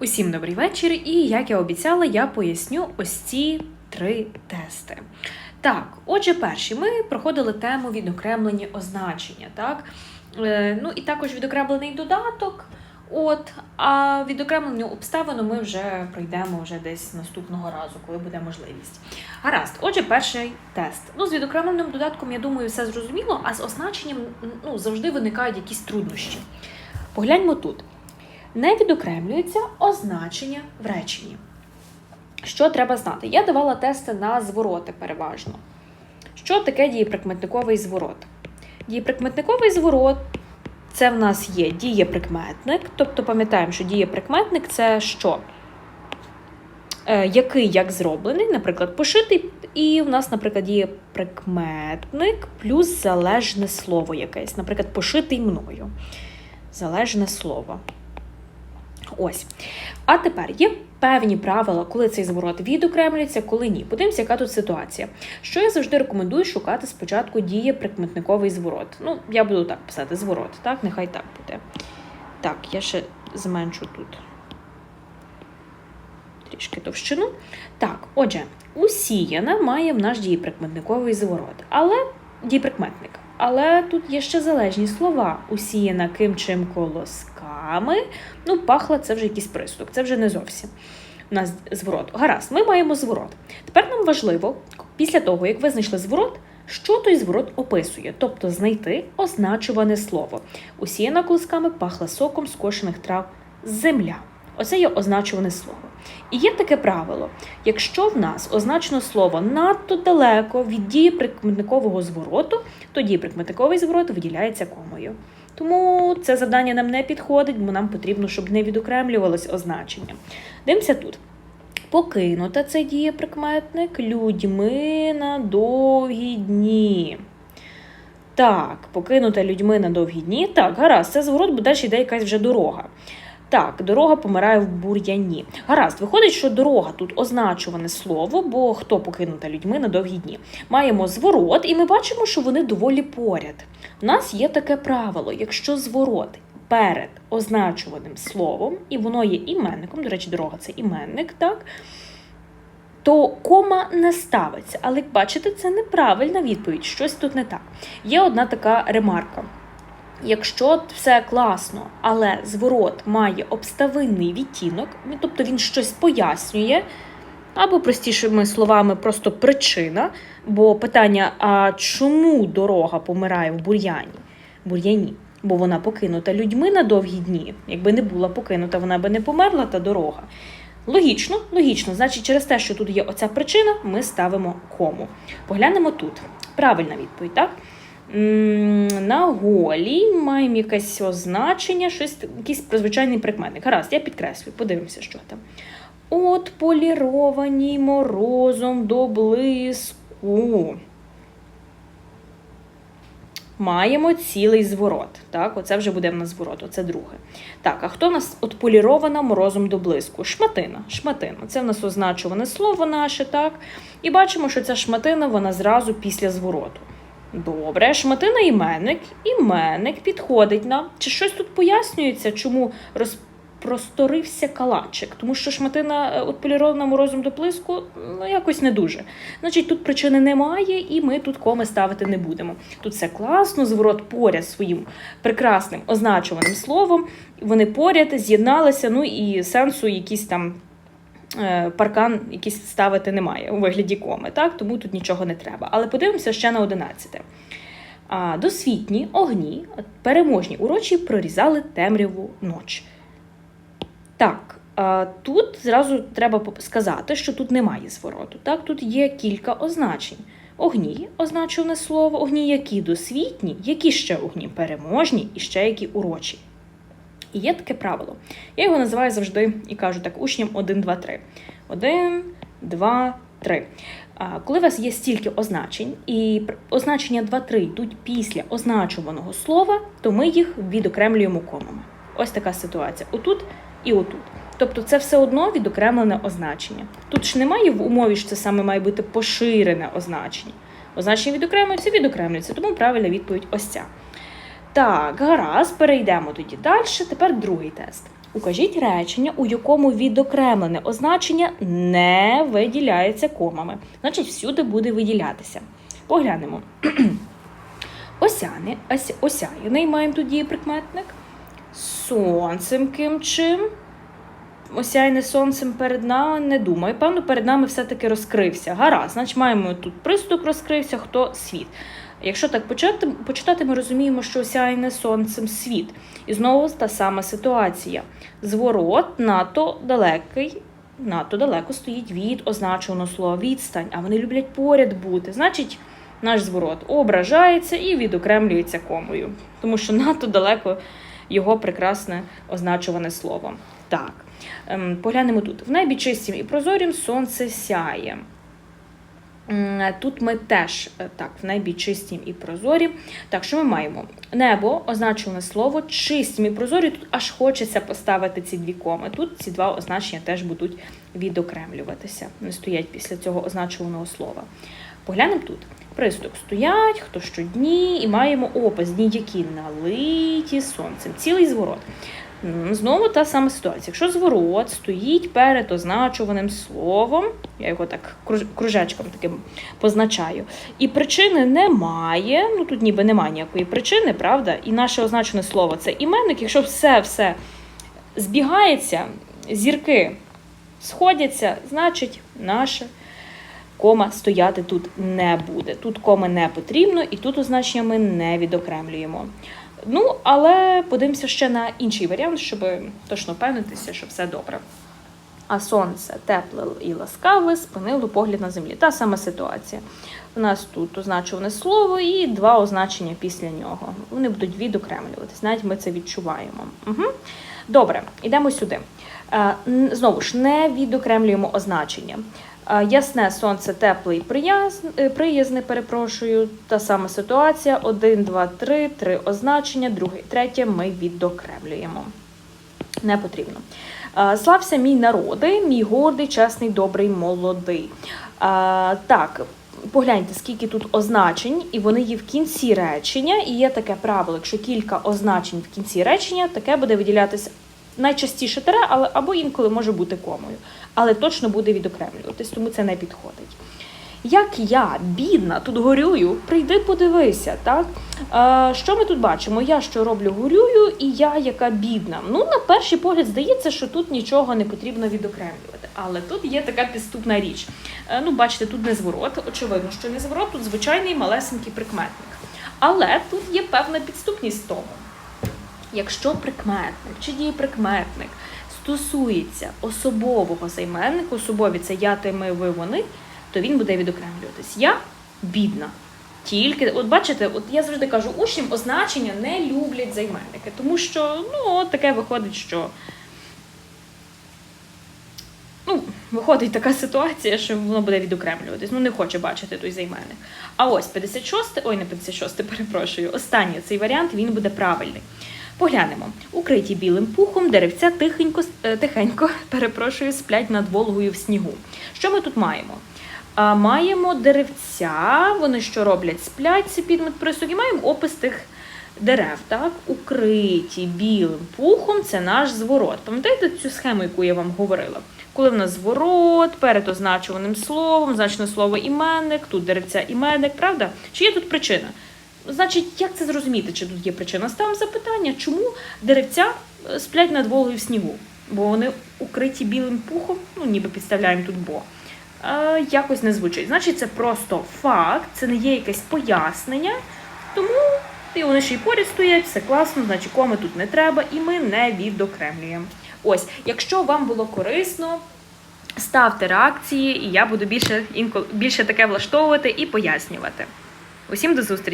Усім добрий вечір, і як я обіцяла, я поясню ось ці три тести. Так, отже, перші ми проходили тему відокремлені означення, так? Е, ну і також відокремлений додаток. От, а відокремлену обставину ми вже пройдемо вже десь наступного разу, коли буде можливість. Гаразд, отже, перший тест. Ну, з відокремленим додатком, я думаю, все зрозуміло, а з означенням ну, завжди виникають якісь труднощі. Погляньмо тут. Не відокремлюється означення в реченні. Що треба знати? Я давала тести на звороти переважно. Що таке дієприкметниковий зворот? Дієприкметниковий зворот це в нас є дієприкметник, тобто пам'ятаємо, що дієприкметник це що? Е, який як зроблений, наприклад, пошитий, і в нас, наприклад, є прикметник плюс залежне слово якесь, наприклад, пошитий мною. Залежне слово. Ось. А тепер є певні правила, коли цей зворот відокремлюється, коли ні. Подивимося, яка тут ситуація. Що я завжди рекомендую шукати спочатку діє прикметниковий зворот. Ну, я буду так писати зворот, так? Нехай так буде. Так, я ще зменшу тут трішки товщину. Так, отже, усіяна має в наш дієприкметниковий зворот, але дієприкметник. Але тут є ще залежні слова. Усіяна ким чим колосками. Ну, пахла це вже якийсь приступ, це вже не зовсім у нас зворот. Гаразд, ми маємо зворот. Тепер нам важливо, після того, як ви знайшли зворот, що той зворот описує, тобто знайти означуване слово. Усіяна колосками пахла соком скошених трав земля. Оце є означуване слово. І є таке правило: якщо в нас означено слово надто далеко від дії прикметникового звороту, то дієприкметниковий зворот виділяється комою. Тому це завдання нам не підходить, бо нам потрібно, щоб не відокремлювалось означення. Дивимося тут. Покинута це дієприкметник людьми на довгі дні. Так, покинута людьми на довгі дні. Так, гаразд, це зворот, бо далі йде якась вже дорога. Так, дорога помирає в бур'яні. Гаразд, виходить, що дорога тут означуване слово, бо хто покинута людьми на довгі дні. Маємо зворот, і ми бачимо, що вони доволі поряд. У нас є таке правило: якщо зворот перед означуваним словом, і воно є іменником, до речі, дорога це іменник, так? То кома не ставиться. Але як бачите, це неправильна відповідь, щось тут не так. Є одна така ремарка. Якщо все класно, але зворот має обставинний відтінок, ну, тобто він щось пояснює, або простішими словами, просто причина, бо питання: а чому дорога помирає в бур'яні? бур'яні? Бо вона покинута людьми на довгі дні. Якби не була покинута, вона би не померла та дорога. Логічно, логічно, значить, через те, що тут є оця причина, ми ставимо кому. Поглянемо тут. Правильна відповідь, так? На голі маємо якесь означення, щось, якийсь призвичайний прикметник. Гаразд, я підкреслюю, подивимося, що там. От поліровані морозом до блиску. Маємо цілий зворот. Так, Оце вже буде в нас зворот, оце друге. Так, а хто в нас от полірована морозом до блиску? Шматина. Шматина. Це в нас означуване слово наше, так? І бачимо, що ця шматина вона зразу після звороту. Добре, шматина іменник. Іменник підходить нам. Чи щось тут пояснюється, чому розпросторився калачик? Тому що шматина от полірована морозом до плиску, ну якось не дуже. Значить, тут причини немає, і ми тут коми ставити не будемо. Тут все класно, зворот поряд своїм прекрасним означуваним словом. Вони поряд з'єдналися, ну і сенсу якісь там. Паркан якийсь ставити немає у вигляді коми, так? тому тут нічого не треба. Але подивимося ще на 11. Досвітні огні, переможні урочі прорізали темряву ноч. Так, тут зразу треба сказати, що тут немає звороту. Так? Тут є кілька означень. Огні означене слово, огні які досвітні, які ще огні переможні і ще які урочі. І є таке правило. Я його називаю завжди і кажу так учням 1, 2, 3. 1, 2, 3. Коли у вас є стільки означень, і означення 2, 3 йдуть після означуваного слова, то ми їх відокремлюємо комами. Ось така ситуація. Отут і отут. Тобто це все одно відокремлене означення. Тут ж немає в умові, що це саме має бути поширене означення. Означення відокремлюється, відокремлюється, тому правильна відповідь ось ця. Так, гаразд, перейдемо тоді далі. Тепер другий тест. Укажіть речення, у якому відокремлене означення не виділяється комами. Значить, всюди буде виділятися. Поглянемо. Осяни, ось- осяяний маємо тут дієприкметник. Сонцем ким чим. Осяйне сонцем перед нами, не думаю. Певно, перед нами все-таки розкрився. Гаразд, значить, маємо тут приступ розкрився, хто світ. Якщо так почати, почитати, ми розуміємо, що осяйне сонцем світ. І знову та сама ситуація. Зворот надто далекий, надто далеко стоїть від означеного слова відстань, а вони люблять поряд бути. Значить, наш зворот ображається і відокремлюється комою, тому що надто далеко його прекрасне означуване слово. Так, ем, поглянемо тут. В небі чистім і прозорім сонце сяє. Тут ми теж е, так, в небі чистім і прозорі. Так, що ми маємо? Небо означене слово чистім і прозорі. Тут аж хочеться поставити ці дві коми. Тут ці два означення теж будуть відокремлюватися, не стоять після цього означуваного слова. Поглянемо тут. Приступ стоять, хто щодні, і маємо опис дні, які налиті сонцем. Цілий зворот. Знову та сама ситуація. Якщо зворот стоїть перед означуваним словом, я його так кружечком таким позначаю, і причини немає, ну тут ніби немає ніякої причини, правда? І наше означене слово це іменник. Якщо все все збігається, зірки сходяться, значить наше кома стояти тут не буде. Тут коми не потрібно, і тут означення ми не відокремлюємо. Ну, але подивимося ще на інший варіант, щоб точно впевнитися, що все добре. А сонце тепле і ласкаве спинило погляд на землі. Та сама ситуація. У нас тут означуване слово і два означення після нього. Вони будуть відокремлюватись. Навіть ми це відчуваємо. Угу. Добре, йдемо сюди. Е, Знову ж не відокремлюємо означення. Ясне сонце, тепле і приязне, перепрошую. Та сама ситуація. Один, два, три, три означення, друге і третє ми відокремлюємо. Не потрібно. Слався мій народи, мій гордий, чесний, добрий, молодий. Так, погляньте, скільки тут означень, і вони є в кінці речення. І є таке правило: якщо кілька означень в кінці речення, таке буде виділятися найчастіше тере, але або інколи може бути комою. Але точно буде відокремлюватись, тому це не підходить. Як я, бідна, тут горюю, прийди подивися, так? Е, що ми тут бачимо? Я що роблю, горюю, і я яка бідна. Ну, на перший погляд здається, що тут нічого не потрібно відокремлювати. Але тут є така підступна річ. Е, ну, бачите, тут не зворот, очевидно, що не зворот, тут звичайний малесенький прикметник. Але тут є певна підступність тому. Якщо прикметник чи дієприкметник стосується особового займенника, особові це я, ти, ми, ви, вони, то він буде відокремлюватись. Я бідна. Тільки, от бачите, от я завжди кажу, учням означення не люблять займенники, тому що ну, от таке виходить, що ну, виходить така ситуація, що воно буде відокремлюватись. Ну, не хоче бачити той займенник. А ось 56, ой, не 56, перепрошую. Останній цей варіант він буде правильний. Поглянемо. Укриті білим пухом деревця тихенько, е, тихенько перепрошую, сплять над Волгою в снігу. Що ми тут маємо? А, маємо деревця, вони що роблять? Сплять, це підмет присуг, і маємо опис тих дерев, так? Укриті білим пухом це наш зворот. Пам'ятаєте цю схему, яку я вам говорила? Коли в нас зворот, перед означуваним словом, значне слово іменник, тут деревця іменник, правда? Чи є тут причина? Значить, як це зрозуміти, чи тут є причина? Ставимо запитання, чому деревця е, сплять над Волгою в снігу? Бо вони укриті білим пухом, ну ніби підставляємо тут бо. Е, якось не звучить. Значить, це просто факт, це не є якесь пояснення. Тому і вони ще й поряд стоять, все класно, значить коми тут не треба, і ми не відокремлюємо. Ось, якщо вам було корисно, ставте реакції, і я буду більше інколи більше таке влаштовувати і пояснювати. Усім до зустрічі!